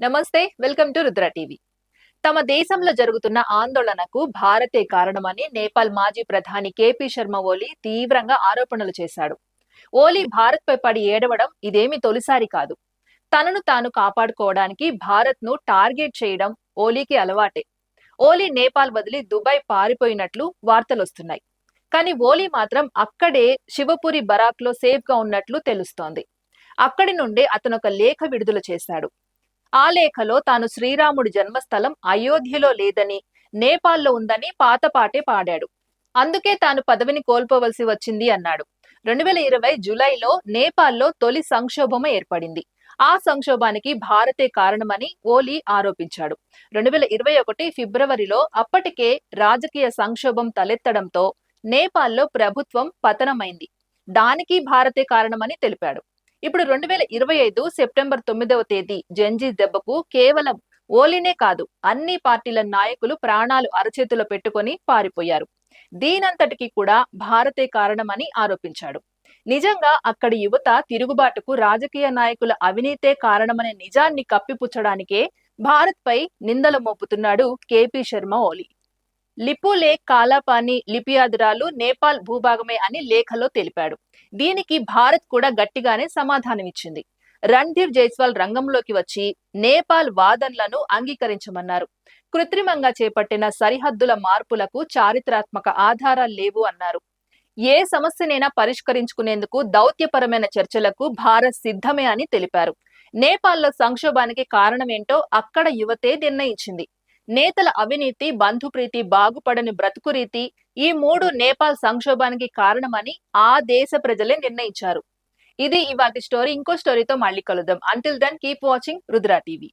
నమస్తే welcome to Rudra TV. తమ దేశంలో జరుగుతున్న ఆందోళనకు భారతే కారణమని నేపాల్ మాజీ ప్రధాని కేపీ శర్మ ఓలీ తీవ్రంగా ఆరోపణలు చేశాడు. ఓలీ భారత్ పై పడి ఏడవడం ఇదేమి తొలిసారి కాదు. తనను తాను కాపాడుకోవడానికి భారత్ను టార్గెట్ చేయడం ఓలీకి అలవాటే. ఓలీ నేపాల్ వదిలి దుబాయ్ పారిపోయినట్లు వార్తలొస్తున్నాయి. కానీ ఓలీ మాత్రం అక్కడే శివపురి బరాక్లో సేఫ్గా ఉన్నట్లు తెలుస్తోంది. అక్కడి నుండే అతను ఒక లేఖ విడుదల చేశాడు. ఆ లేఖలో తాను శ్రీరాముడి జన్మస్థలం అయోధ్యలో లేదని నేపాల్లో ఉందని పాతపాటే పాడాడు. అందుకే తాను పదవిని కోల్పోవలసి వచ్చింది అన్నాడు. రెండు వేల ఇరవై జులైలో నేపాల్లో తొలి సంక్షోభం ఏర్పడింది. ఆ సంక్షోభానికి భారతే కారణమని ఓలీ ఆరోపించాడు. రెండు వేల ఇరవై ఒకటి ఫిబ్రవరిలో అప్పటికే రాజకీయ సంక్షోభం తలెత్తడంతో నేపాల్లో ప్రభుత్వం పతనమైంది. దానికి భారతే కారణమని తెలిపాడు. ఇప్పుడు రెండు వేల ఇరవై ఐదు సెప్టెంబర్ తొమ్మిదవ తేదీ జంజీ దెబ్బకు కేవలం ఓలీనే కాదు అన్ని పార్టీల నాయకులు ప్రాణాలు అరచేతిలో పెట్టుకొని పారిపోయారు. దీనంతటికి కూడా భారతే కారణమని ఆరోపించాడు. నిజంగా అక్కడి యువత తిరుగుబాటుకు రాజకీయ నాయకుల అవినీతే కారణమనే నిజాన్ని కప్పిపుచ్చడానికే భారత్ పై నిందలు మోపుతున్నాడు కేపీ శర్మ ఓలీ. లిపులే కాలాపాని లిపియాదురాలు నేపాల్ భూభాగమే అని లేఖలో తెలిపాడు. దీనికి భారత్ కూడా గట్టిగానే సమాధానమిచ్చింది. రణ్ధీర్ జైస్వాల్ రంగంలోకి వచ్చి నేపాల్ వాదనలను అంగీకరించమన్నారు. కృత్రిమంగా చేపట్టిన సరిహద్దుల మార్పులకు చారిత్రాత్మక ఆధారాలు లేవు అన్నారు. ఏ సమస్యనైనా పరిష్కరించుకునేందుకు దౌత్యపరమైన చర్చలకు భారత్ సిద్ధమే అని తెలిపారు. నేపాల్లో సంక్షోభానికి కారణమేంటో అక్కడ యువతే నిర్ణయించింది. నేతల అవినీతి బంధుప్రీతి బాగుపడని బ్రతుకు రీతి ఈ మూడు నేపాల్ సంక్షోభానికి కారణమని ఆ దేశ ప్రజలే నిర్ణయించారు. ఇది ఇవాటి స్టోరీ. ఇంకో స్టోరీతో మళ్ళీ కలుద్దాం. Until then keep watching Rudra TV.